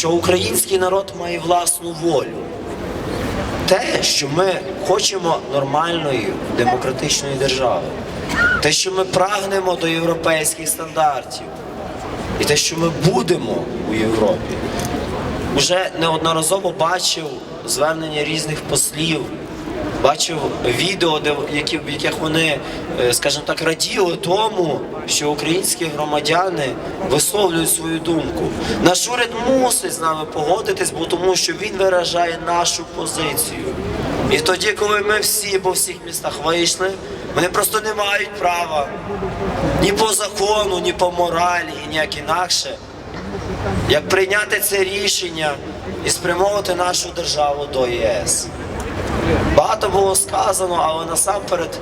що український народ має власну волю. Те, що ми хочемо нормальної демократичної держави, те, що ми прагнемо до європейських стандартів, і те, що ми будемо у Європі. вже неодноразово бачив звернення різних послів, бачив відео, де, які, в яких вони, е, скажімо так, раділи тому, що українські громадяни висловлюють свою думку. Наш уряд мусить з нами погодитись, бо тому що він виражає нашу позицію. І тоді, коли ми всі по всіх містах вийшли, вони просто не мають права ні по закону, ні по моралі, і ніяк інакше як прийняти це рішення і спрямовувати нашу державу до ЄС. Багато було сказано, але насамперед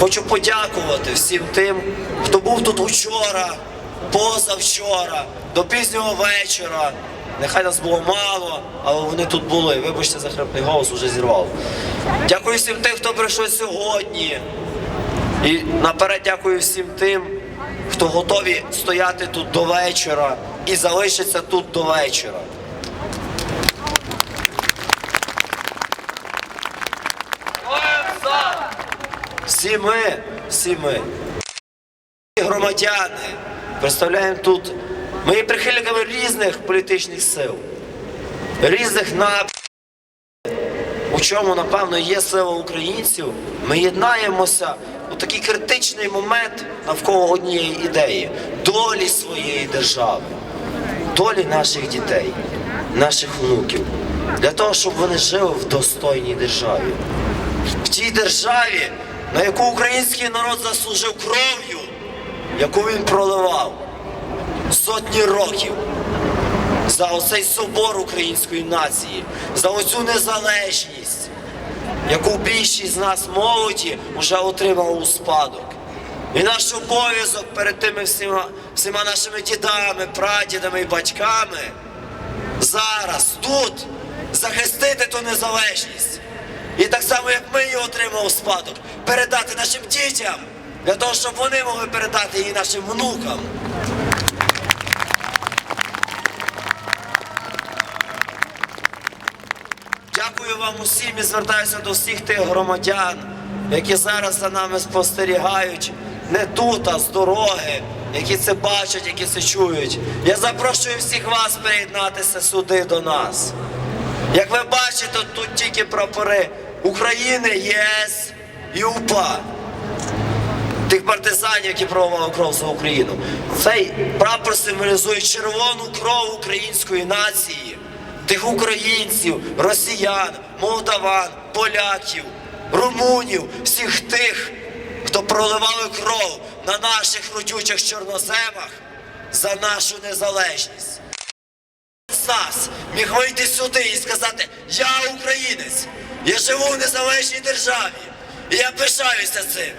хочу подякувати всім тим, хто був тут учора, позавчора, до пізнього вечора. Нехай нас було мало, але вони тут були. Вибачте за хрипний голос, уже зірвав. Дякую всім тим, хто прийшов сьогодні. І наперед дякую всім тим, хто готові стояти тут до вечора і залишиться тут до вечора. Всі ми, всі ми, громадяни, представляємо тут. Ми є прихильниками різних політичних сил, різних напрямків. У чому, напевно, є сила українців, ми єднаємося у такий критичний момент навколо однієї ідеї долі своєї держави, долі наших дітей, наших внуків, для того, щоб вони жили в достойній державі, в тій державі, на яку український народ заслужив кров'ю, яку він проливав сотні років за оцей собор української нації, за оцю незалежність, яку більшість з нас молоді вже отримала у спадок. І наш обов'язок перед тими всіма, всіма нашими дідами, прадідами і батьками зараз тут захистити ту незалежність. І так само, як ми її отримали у спадок, передати нашим дітям, для того, щоб вони могли передати її нашим внукам. Дякую вам усім і звертаюся до всіх тих громадян, які зараз за нами спостерігають не тут, а з дороги, які це бачать, які це чують. Я запрошую всіх вас приєднатися сюди до нас. Як ви бачите, тут тільки прапори України, ЄС і УПА. Тих партизанів, які проливали кров за Україну. Цей прапор символізує червону кров української нації, тих українців, росіян, молдаван, поляків, румунів, всіх тих, хто проливали кров на наших родючих чорноземах за нашу незалежність. Стас міг вийти сюди і сказати: Я українець, я живу в незалежній державі, і я пишаюся цим.